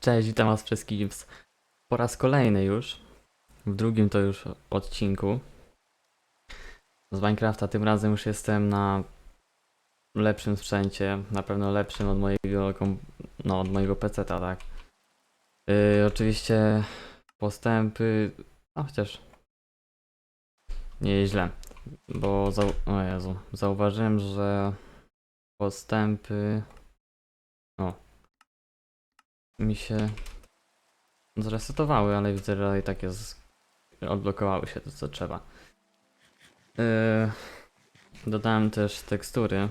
Cześć, witam was wszystkich po raz kolejny już. W drugim to już odcinku. Z Minecrafta tym razem już jestem na lepszym sprzęcie, na pewno lepszym od mojego, no, od mojego PC-ta, tak. Yy, oczywiście postępy, a chociaż nie źle, bo zau- o Jezu, zauważyłem, że postępy o mi się zresetowały, ale widzę, że i tak jest odblokowały się to co trzeba. Yy, dodałem też tekstury.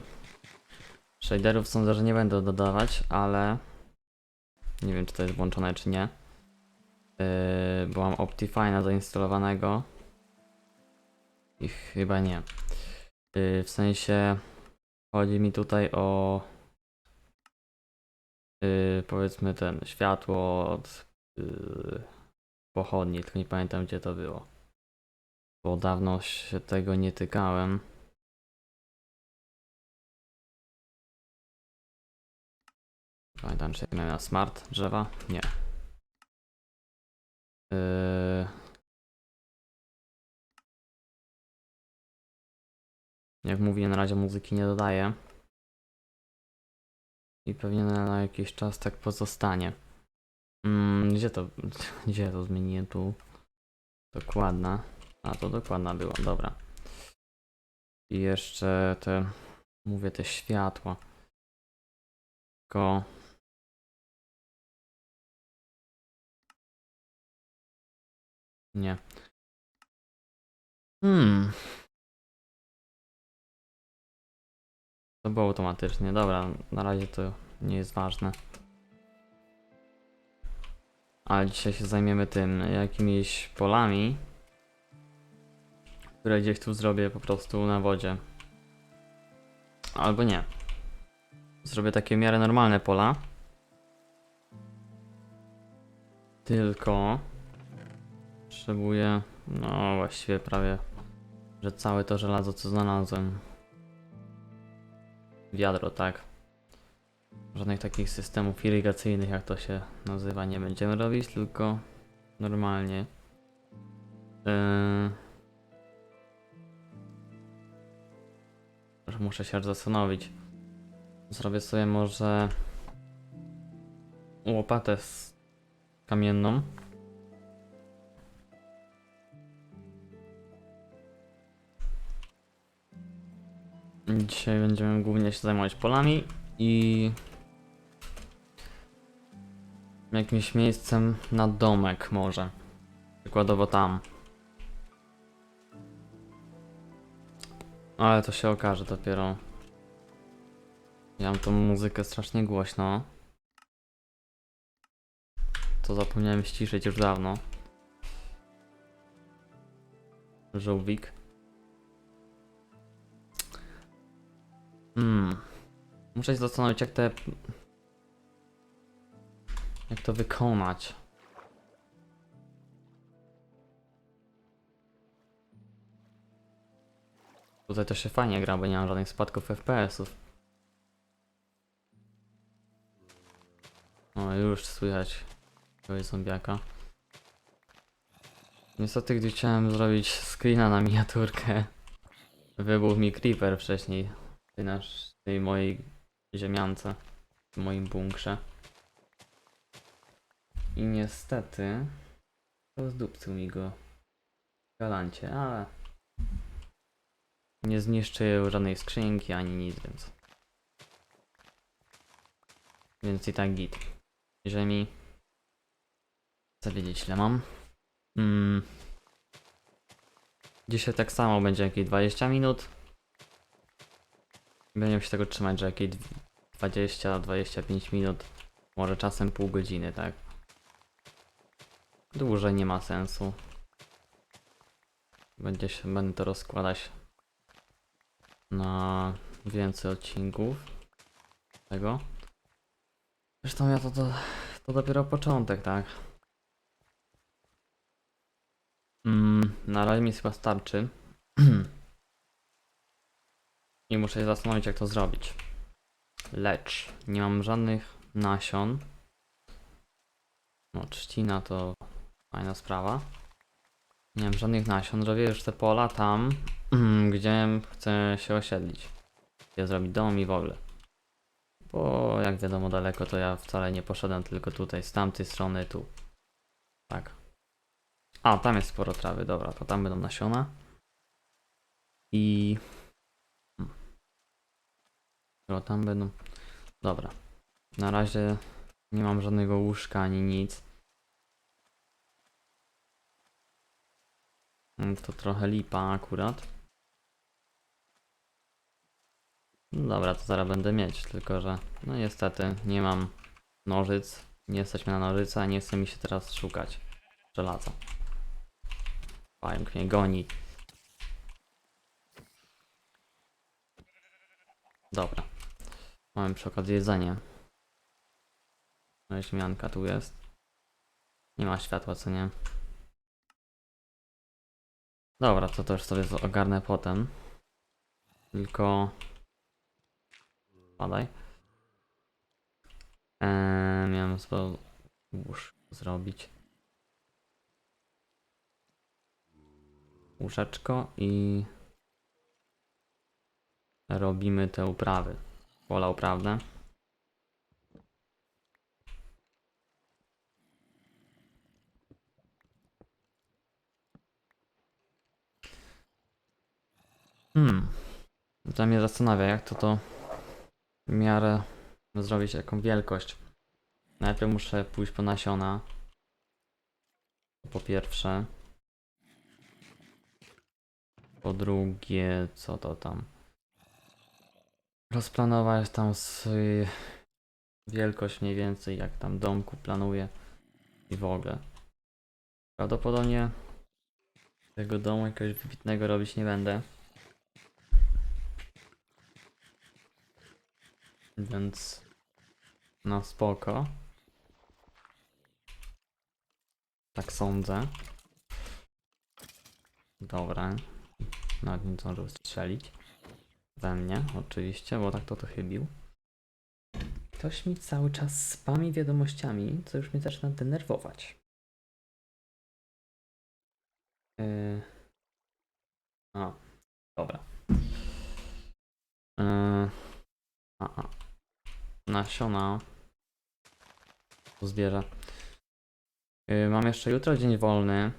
Shaderów sądzę, że nie będę dodawać, ale nie wiem czy to jest włączone czy nie. Yy, bo Optifine'a zainstalowanego i chyba nie. Yy, w sensie chodzi mi tutaj o yy, powiedzmy ten światło od yy, pochodni, tylko nie pamiętam gdzie to było. Bo dawno się tego nie tykałem. Pamiętam, czy miałem na smart drzewa? Nie. Yy... Jak mówię, na razie muzyki nie dodaję. I pewnie na, na jakiś czas tak pozostanie. Mm, gdzie to, gdzie to zmieniłem tu? Dokładna. A to dokładna była, dobra. I jeszcze te, mówię, te światła. Tylko... Nie. Hmm. To było automatycznie. Dobra, na razie to nie jest ważne. Ale dzisiaj się zajmiemy tym, jakimiś polami, które gdzieś tu zrobię po prostu na wodzie. Albo nie. Zrobię takie w miarę normalne pola. Tylko potrzebuję, no właściwie prawie, że całe to żelazo co znalazłem. Wiadro, tak. Żadnych takich systemów irygacyjnych, jak to się nazywa, nie będziemy robić, tylko normalnie. Yy... Muszę się zastanowić. Zrobię sobie może łopatę z kamienną. Dzisiaj będziemy głównie się zajmować polami i jakimś miejscem na domek może. Przykładowo tam. Ale to się okaże dopiero. Ja mam tą muzykę strasznie głośno. To zapomniałem ściszyć już dawno. Żółwik. Hmm. Muszę się zastanowić jak te... Jak to wykonać. Tutaj to się fajnie gra, bo nie mam żadnych spadków FPS-ów. O, już słychać jakiegoś zombiaka. Niestety, gdy chciałem zrobić screena na miniaturkę, wybuchł mi creeper wcześniej tej, nasz, tej mojej ziemiance, w moim bunkrze. I niestety, rozdupcył mi go galancie, ale nie zniszczył żadnej skrzynki ani nic, więc. Więc i tak git. Ziemi. Chcę wiedzieć ile mam. Mm. Dzisiaj tak samo będzie jakieś 20 minut. Będziemy się tego trzymać, że jakieś 20-25 minut. Może czasem pół godziny, tak? Dłużej nie ma sensu. Będzie się, będę to rozkładać na więcej odcinków tego. Zresztą ja to, to, to dopiero początek, tak? Mm, na razie mi chyba starczy. I muszę się zastanowić jak to zrobić. Lecz nie mam żadnych nasion. No, trzcina to fajna sprawa. Nie mam żadnych nasion, robię już te pola tam, gdzie chcę się osiedlić. Gdzie zrobić dom i w ogóle. Bo jak wiadomo daleko to ja wcale nie poszedłem, tylko tutaj, z tamtej strony, tu. Tak. A, tam jest sporo trawy, dobra, to tam będą nasiona. I... Dobra, tam będą... Dobra. Na razie nie mam żadnego łóżka ani nic. Mm, To trochę lipa akurat. No dobra, to zaraz będę mieć, tylko że no niestety nie mam nożyc. Nie jesteśmy na nożyce, a nie chce mi się teraz szukać żelaza. Pająk mnie goni. Dobra. Mamy przy okazji jedzenie. No i śmianka tu jest. Nie ma światła, co nie? Dobra, to też sobie ogarnę potem. Tylko... Padaj. Eee, miałem sobie łóż zrobić. Łóżeczko i... Robimy te uprawy. Pola uprawne. Hmm. To mnie zastanawia, jak to to w miarę zrobić jaką wielkość. Najpierw muszę pójść po nasiona. Po pierwsze. Po drugie, co to tam? Rozplanować tam swój wielkość mniej więcej, jak tam domku planuję i w ogóle. Prawdopodobnie tego domu jakiegoś wybitnego robić nie będę. Więc no spoko. Tak sądzę. Dobra. Nawet nie zdążył strzelić. We mnie, oczywiście, bo tak to to chybił. Ktoś mi cały czas spami wiadomościami, co już mnie zaczyna denerwować. Yy... A, dobra. Yy... A, a. Nasiona. Zbierze. Yy, mam jeszcze jutro dzień wolny.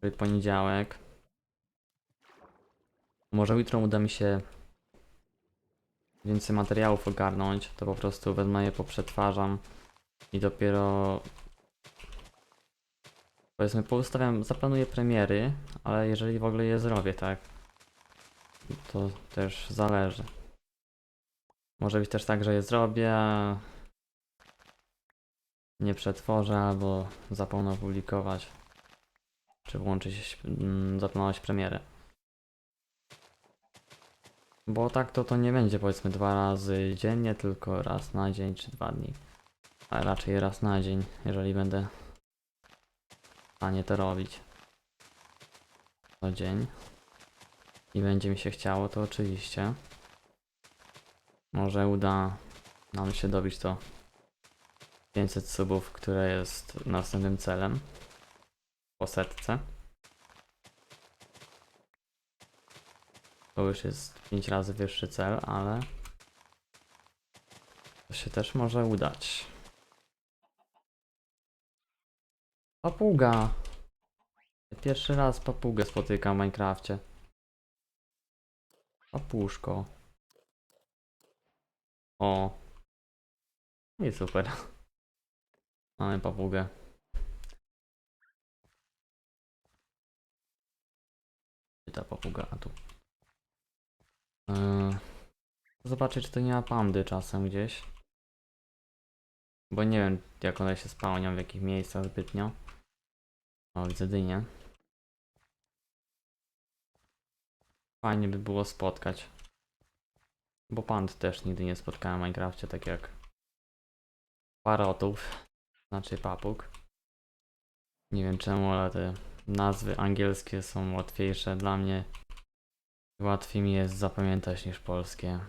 Czyli Poniedziałek. Może jutro uda mi się więcej materiałów ogarnąć. To po prostu wezmę je, poprzetwarzam i dopiero powiedzmy poustawiam, zaplanuję premiery, ale jeżeli w ogóle je zrobię, tak, to też zależy. Może być też tak, że je zrobię, nie przetworzę albo zapomnę opublikować, czy włączyć, mm, zaplanować premierę. Bo tak to to nie będzie powiedzmy dwa razy dziennie, tylko raz na dzień czy dwa dni. A raczej raz na dzień, jeżeli będę w stanie to robić. Co dzień. I będzie mi się chciało, to oczywiście. Może uda nam się dobić to 500 subów, które jest następnym celem. Po setce. To już jest 5 razy wyższy cel, ale to się też może udać. Papuga! Pierwszy raz papugę spotykam w Minecrafcie. Papuszko. O. I super. Mamy papugę. Ta papuga? A tu. Yy, zobaczę, czy to nie ma pandy czasem gdzieś. Bo nie wiem, jak one się spełnią, w jakich miejscach zbytnio. O, widzę dynię. Fajnie by było spotkać. Bo pand też nigdy nie spotkałem w Minecrafcie, tak jak parotów, znaczy papug. Nie wiem czemu, ale te nazwy angielskie są łatwiejsze dla mnie. Łatwiej mi jest zapamiętać niż polskie.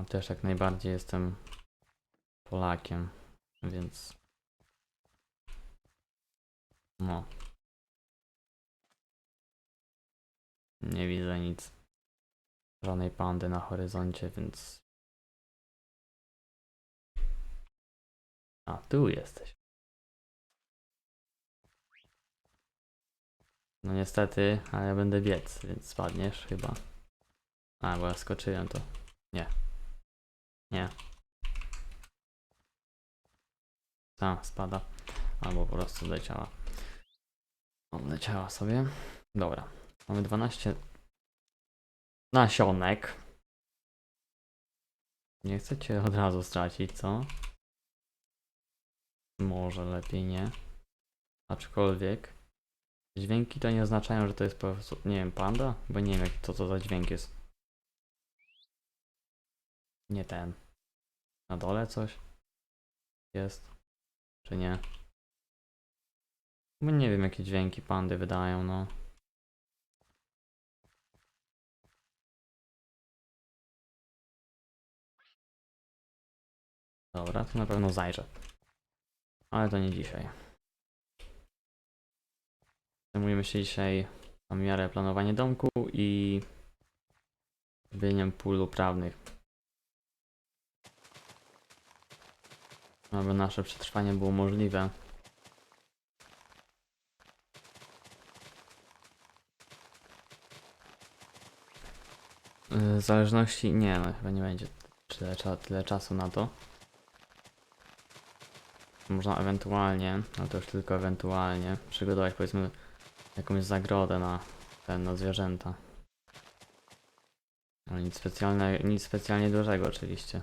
A też jak najbardziej jestem Polakiem, więc. No. Nie widzę nic. Żadnej pandy na horyzoncie, więc. A, tu jesteś. No niestety, ale ja będę biec, więc spadniesz chyba. A, bo ja skoczyłem to. Nie. Nie. Ta, spada. Albo po prostu leciała. O, leciała sobie. Dobra. Mamy 12 nasionek. Nie chcecie od razu stracić, co? Może lepiej nie. Aczkolwiek dźwięki to nie oznaczają, że to jest po prostu, nie wiem, panda? Bo nie wiem, jak to, co za dźwięk jest. Nie ten. Na dole coś jest? Czy nie? Bo nie wiem, jakie dźwięki pandy wydają, no. Dobra, to na pewno zajrzę. Ale to nie dzisiaj. Zajmujemy się dzisiaj na miarę planowanie domku i zrobieniem pól uprawnych. Aby nasze przetrwanie było możliwe. W zależności, nie no, chyba nie będzie tyle, tyle czasu na to. Można ewentualnie, ale to już tylko ewentualnie, przygotować powiedzmy jakąś zagrodę na ten, na zwierzęta. Ale nic specjalne, nic specjalnie dużego oczywiście.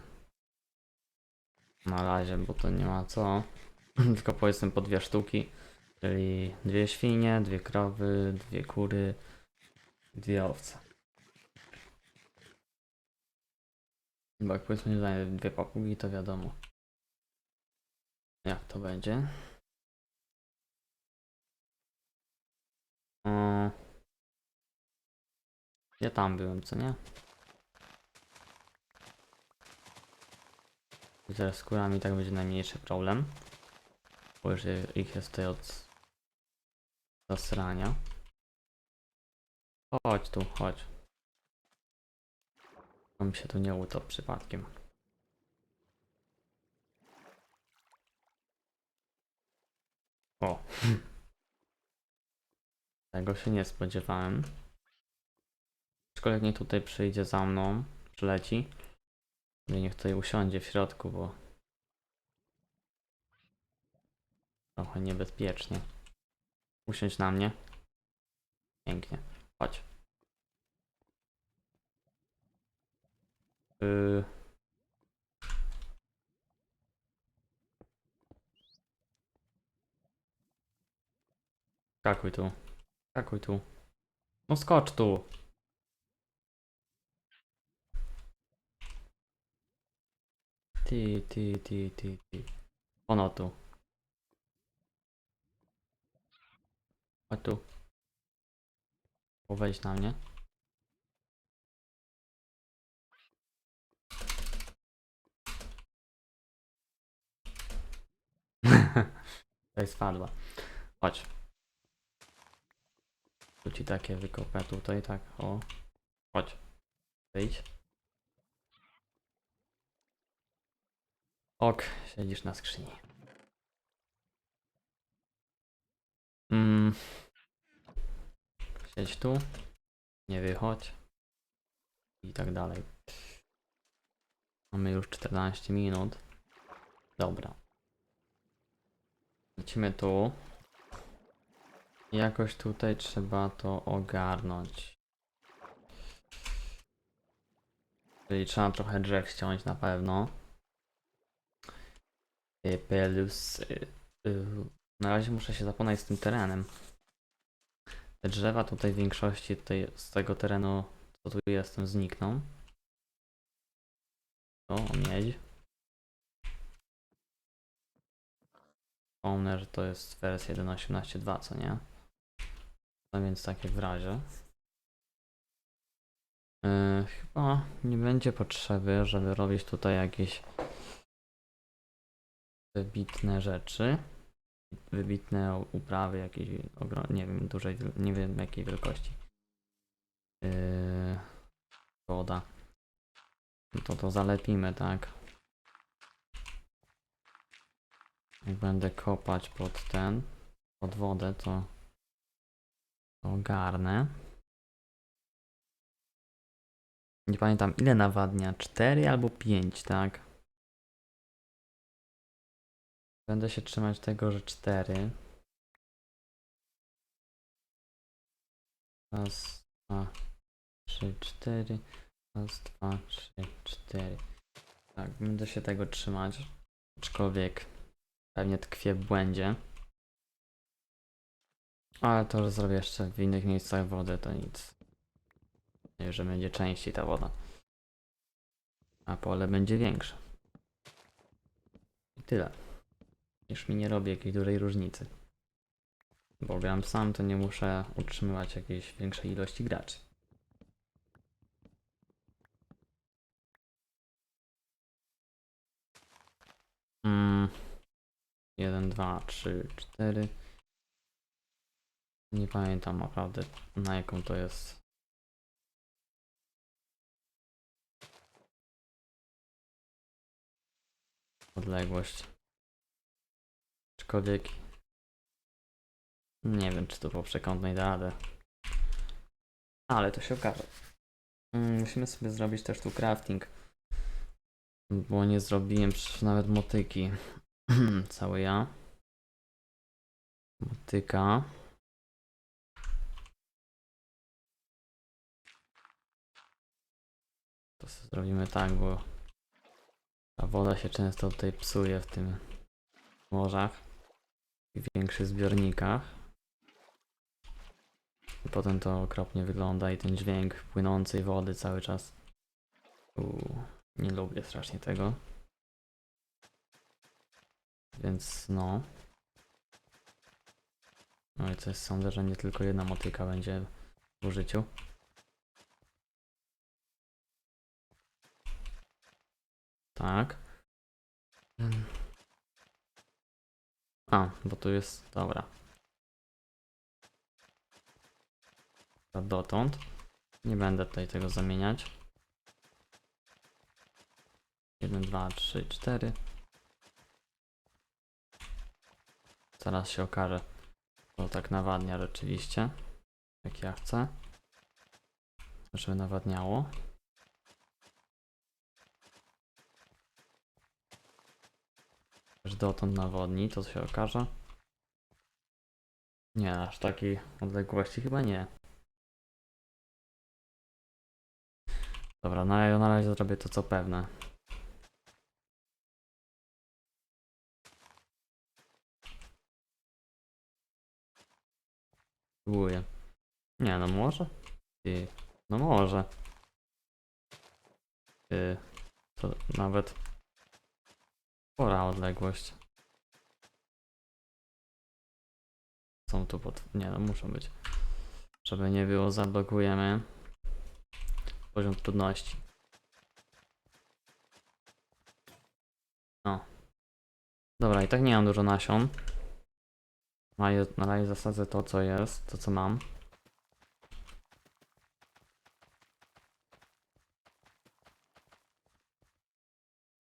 Na razie, bo to nie ma co. tylko powiedzmy po dwie sztuki. Czyli dwie świnie, dwie krowy, dwie kury, dwie owce. Bo jak powiedzmy nie dwie papugi, to wiadomo. Jak to będzie? O... Ja tam byłem, co nie? I z kurami tak będzie najmniejszy problem. Bo już ich jest tutaj od zasrania. Chodź tu, chodź. On się tu nie utop przypadkiem. O. Tego się nie spodziewałem. Aczkolwiek nie tutaj przyjdzie za mną, przyleci. I niech tutaj usiądzie w środku, bo trochę niebezpiecznie. Usiądź na mnie. Pięknie. Chodź. Yy... Skakuj tu. Skakuj tu. No skocz tu. Ty, ty, ty, ty, ty. Ono tu. Chodź tu. Powejdź na mnie. Tutaj spadła. Chodź. Tu ci takie wykopę tutaj, tak, o. Chodź. Wyjdź. Ok, siedzisz na skrzyni. Mm. Siedź tu. Nie wychodź. I tak dalej. Mamy już 14 minut. Dobra. Lecimy tu. Jakoś tutaj trzeba to ogarnąć. Czyli trzeba trochę drzew ściąć na pewno. Y, Plus. y, y, Na razie muszę się zapoznać z tym terenem. Te drzewa tutaj w większości tutaj z tego terenu, co tu jestem, znikną. O, miedź. Wspomnę, że to jest wersja 1.18.2, co nie? No więc tak jak w razie. Yy, chyba nie będzie potrzeby, żeby robić tutaj jakieś wybitne rzeczy. Wybitne uprawy jakieś, ogro- nie wiem, dużej, nie wiem jakiej wielkości. Yy, woda. No To to zalepimy, tak? Jak będę kopać pod ten, pod wodę, to ogarnę. Nie pamiętam ile nawadnia, 4 albo 5, tak? Będę się trzymać tego, że 4. Raz, dwa, trzy, cztery. Raz, dwa, trzy, cztery. Tak, będę się tego trzymać. Aczkolwiek pewnie tkwię w błędzie. Ale to, że zrobię jeszcze w innych miejscach wodę, to nic. Nie, że będzie częściej ta woda. A pole będzie większe. I tyle. Już mi nie robi jakiejś dużej różnicy. Bo gram sam, to nie muszę utrzymywać jakiejś większej ilości graczy. Mm. 1, 2, 3, 4. Nie pamiętam naprawdę na jaką to jest. Odległość. Aczkolwiek nie wiem, czy to po przekątnej da radę. Ale to się okaże. Mm, Musimy sobie zrobić też tu crafting. Bo nie zrobiłem nawet motyki. Cały ja. Motyka. To zrobimy tak, bo ta woda się często tutaj psuje w tym morzach i większych zbiornikach. I potem to okropnie wygląda i ten dźwięk płynącej wody cały czas. Uuu, nie lubię strasznie tego. Więc no. No i coś sądzę, że nie tylko jedna motyka będzie w użyciu. Tak. A, bo tu jest. Dobra. To dotąd. Nie będę tutaj tego zamieniać. 1, 2, 3, 4. Zaraz się okaże. To tak nawadnia rzeczywiście. Jak ja chcę. Żeby nawadniało. Aż dotąd nawodni, to się okaże. Nie, aż takiej odległości chyba nie. Dobra, no ja na razie zrobię to co pewne. Spróbuję. Nie, no może? Ty, no może. Ty, to nawet spora odległość. Są tu pod... Nie, no muszą być. Żeby nie było, zablokujemy poziom trudności. No. Dobra, i tak nie mam dużo nasion. Na Na razie zasadzę to, co jest, to, co mam.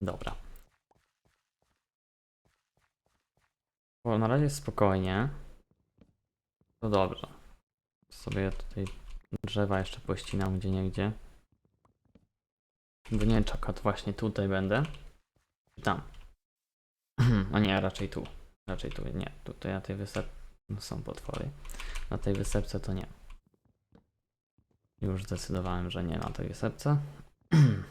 Dobra. Bo na razie spokojnie. To dobrze. Sobie tutaj drzewa jeszcze pościnam gdzie niegdzie. Bo nie czekać właśnie tutaj będę. Tam. A nie, raczej tu. Raczej tu, nie. Tutaj na tej wysep... no są potwory. Na tej wysepce to nie. Już zdecydowałem, że nie na tej wysepce.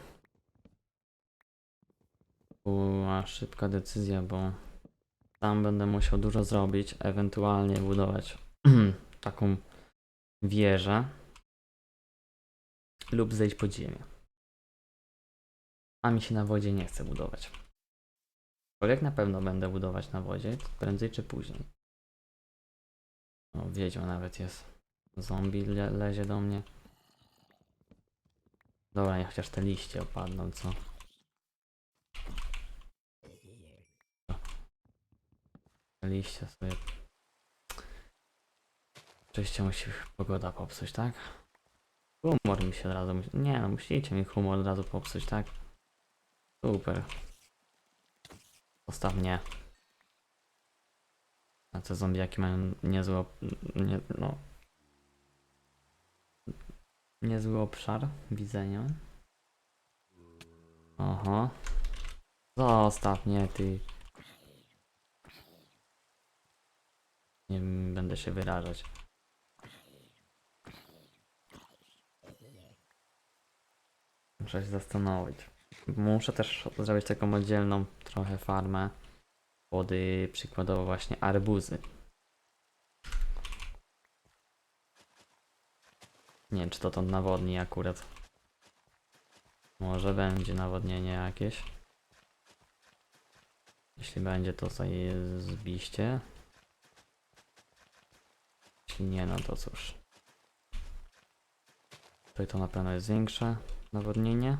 Była szybka decyzja, bo tam będę musiał dużo zrobić, ewentualnie budować taką wieżę lub zejść pod ziemię. A mi się na wodzie nie chce budować. Aczkolwiek na pewno będę budować na wodzie, prędzej czy później. O, wiedźma nawet jest. Zombie le lezie do mnie. Dobra, niech chociaż te liście opadną, co? Liście sobie. Oczywiście musi pogoda popsuć, tak? Humor mi się od razu. Nie no, musicie mi humor od razu popsuć, tak? Super. Zostaw mnie. A te zombiaki mają niezły... Nie, no... Niezły obszar widzenia. Oho. Zostaw mnie, ty. Nie będę się wyrażać. Muszę się zastanowić. Muszę też zrobić taką oddzielną trochę farmę pod y, przykładowo właśnie arbuzy. Nie wiem, czy to to nawodni akurat. Może będzie nawodnienie jakieś. Jeśli będzie, to sobie zbiście. Jeśli nie, no to cóż. Tutaj to na pewno jest większe nawodnienie.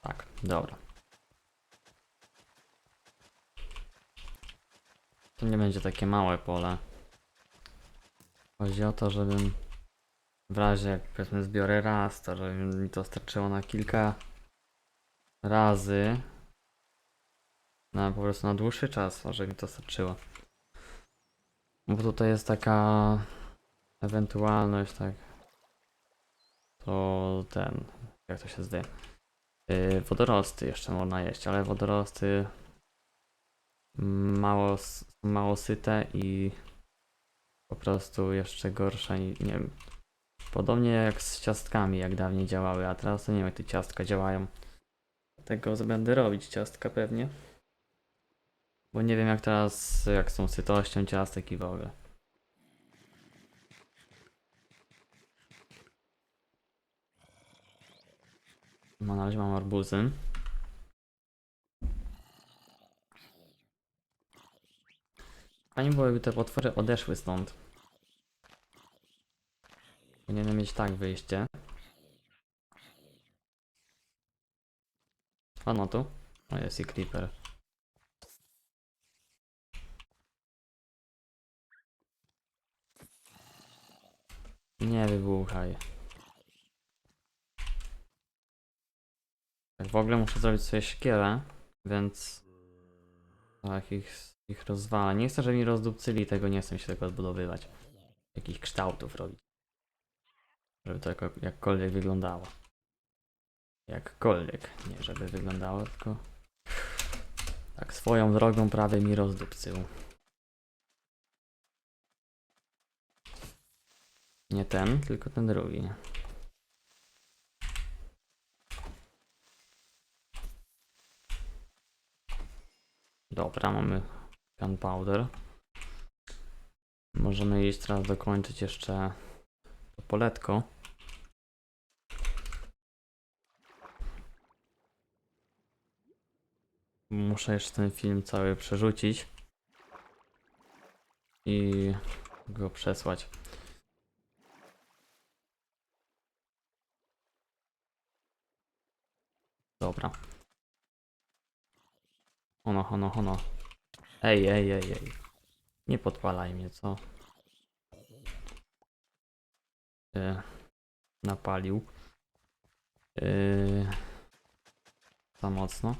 Tak, dobra. To nie będzie takie małe pole. Chodzi o to, żebym w razie jak powiedzmy zbiorę raz, to żeby mi to starczyło na kilka razy. Na po prostu na dłuższy czas, żeby mi to starczyło. Bo tutaj jest taka ewentualność, tak. To ten, jak to się zwie? Yy, wodorosty jeszcze można jeść, ale wodorosty mało, mało syte i po prostu jeszcze gorsze nie wiem. Podobnie jak z ciastkami, jak dawniej działały, a teraz to nie wiem jak te ciastka działają. Dlatego będę robić ciastka pewnie. Bo nie wiem jak teraz, jak są sytością ciastek i w ogóle. No, na razie mam arbuzy. Fajnie było, jakby te potwory odeszły stąd. Powinienem mieć tak wyjście. A no tu. O, jest i creeper. Nie wybuchaj. Tak w ogóle muszę zrobić sobie szkielę, więc tak ich, ich rozwalę. Nie chcę, żeby mi rozdupcyli tego, nie chcę się tego odbudowywać. Jakich kształtów robić. Żeby to jako, jakkolwiek wyglądało. Jakkolwiek. Nie żeby wyglądało, tylko tak swoją drogą prawie mi rozdupcył. Nie ten, tylko ten drugi. Dobra, mamy gunpowder. Możemy iść teraz dokończyć jeszcze to poletko. Muszę jeszcze ten film cały przerzucić i go przesłać. Dobra. Ono, ono, ono. Ej, ej, ej, ej. Nie podpalaj mnie, co? E, napalił. E, za mocno.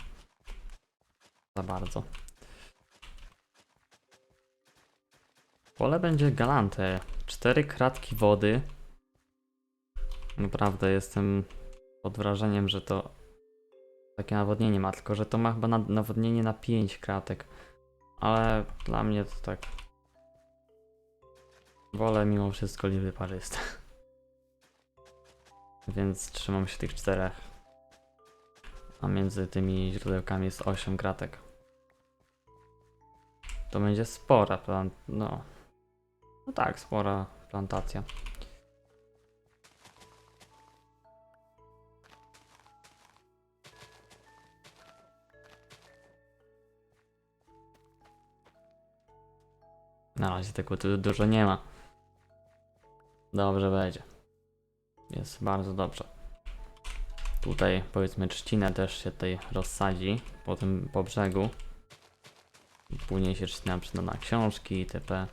Za bardzo. Pole będzie galante. Cztery kratki wody. Naprawdę jestem pod wrażeniem, że to takie nawodnienie ma, tylko że to ma chyba na, nawodnienie na 5 kratek. Ale dla mnie to tak. Wolę mimo wszystko liwy parzyste. Więc trzymam się tych czterech. A między tymi źródełkami jest 8 kratek. To będzie spora plan... no. No tak, spora plantacja. Na razie tego tu dużo nie ma. Dobrze będzie. Jest bardzo dobrze. Tutaj powiedzmy trzcinę też się tutaj rozsadzi po tym po brzegu. Później się na przyda na książki, itp.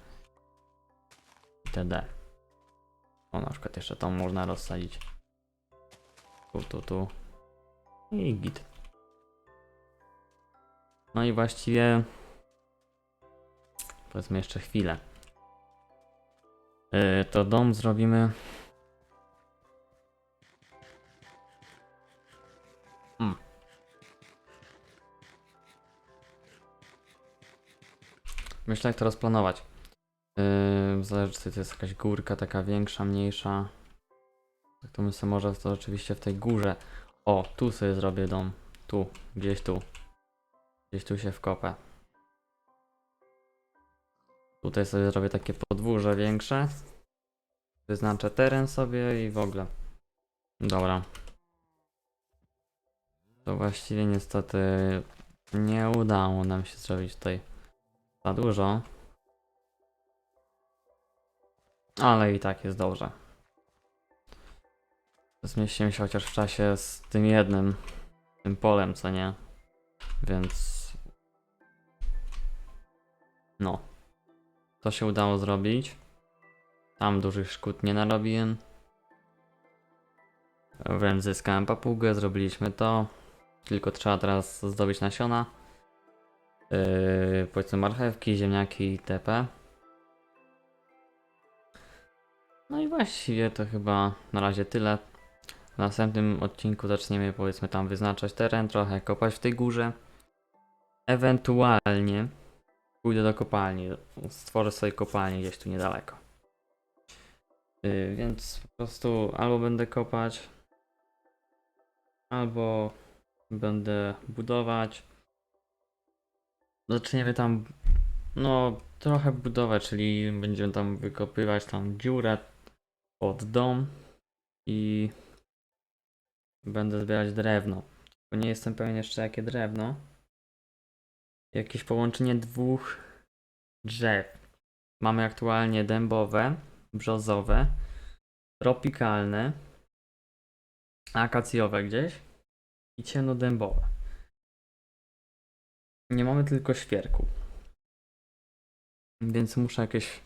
itd. O, na przykład jeszcze tą można rozsadzić. Tu, tu, tu. I git. No i właściwie powiedzmy jeszcze chwilę. Yy, to dom zrobimy. Hmm. Myślę, jak to rozplanować. Yy, zależy, czy to jest jakaś górka taka większa, mniejsza. Tak to myślę, może to oczywiście w tej górze. O, tu sobie zrobię dom. Tu, gdzieś tu. Gdzieś tu się wkopę. Tutaj sobie zrobię takie podwórze większe. Wyznaczę teren sobie i w ogóle. Dobra. To właściwie niestety nie udało nam się zrobić tutaj za dużo. Ale i tak jest dobrze. Zmieścimy się chociaż w czasie z tym jednym, tym polem, co nie? Więc. No. To się udało zrobić. Tam dużych szkód nie narobiłem. Wręcz zyskałem papugę, zrobiliśmy to. Tylko trzeba teraz zdobyć nasiona. Yy, powiedzmy marchewki, ziemniaki itp. No i właściwie to chyba na razie tyle. W następnym odcinku zaczniemy powiedzmy tam wyznaczać teren, trochę kopać w tej górze. Ewentualnie pójdę do kopalni, stworzę sobie kopalnię gdzieś tu niedaleko. Yy, więc po prostu albo będę kopać, albo będę budować. Zaczniemy tam, no, trochę budować, czyli będziemy tam wykopywać tam dziurę pod dom i będę zbierać drewno. Bo nie jestem pewien jeszcze jakie drewno. Jakieś połączenie dwóch drzew. Mamy aktualnie dębowe, brzozowe, tropikalne, akacjowe gdzieś i ciemnodębowe. Nie mamy tylko świerku. Więc muszę jakieś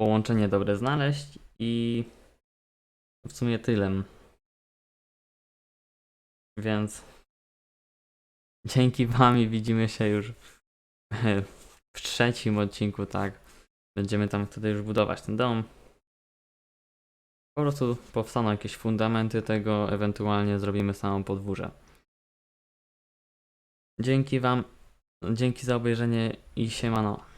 połączenie dobre znaleźć i w sumie tyle. Więc dzięki wam i widzimy się już w trzecim odcinku, tak. Będziemy tam wtedy już budować ten dom. Po prostu powstaną jakieś fundamenty tego, ewentualnie zrobimy samą podwórze. Dzięki wam, dzięki za obejrzenie i siemano.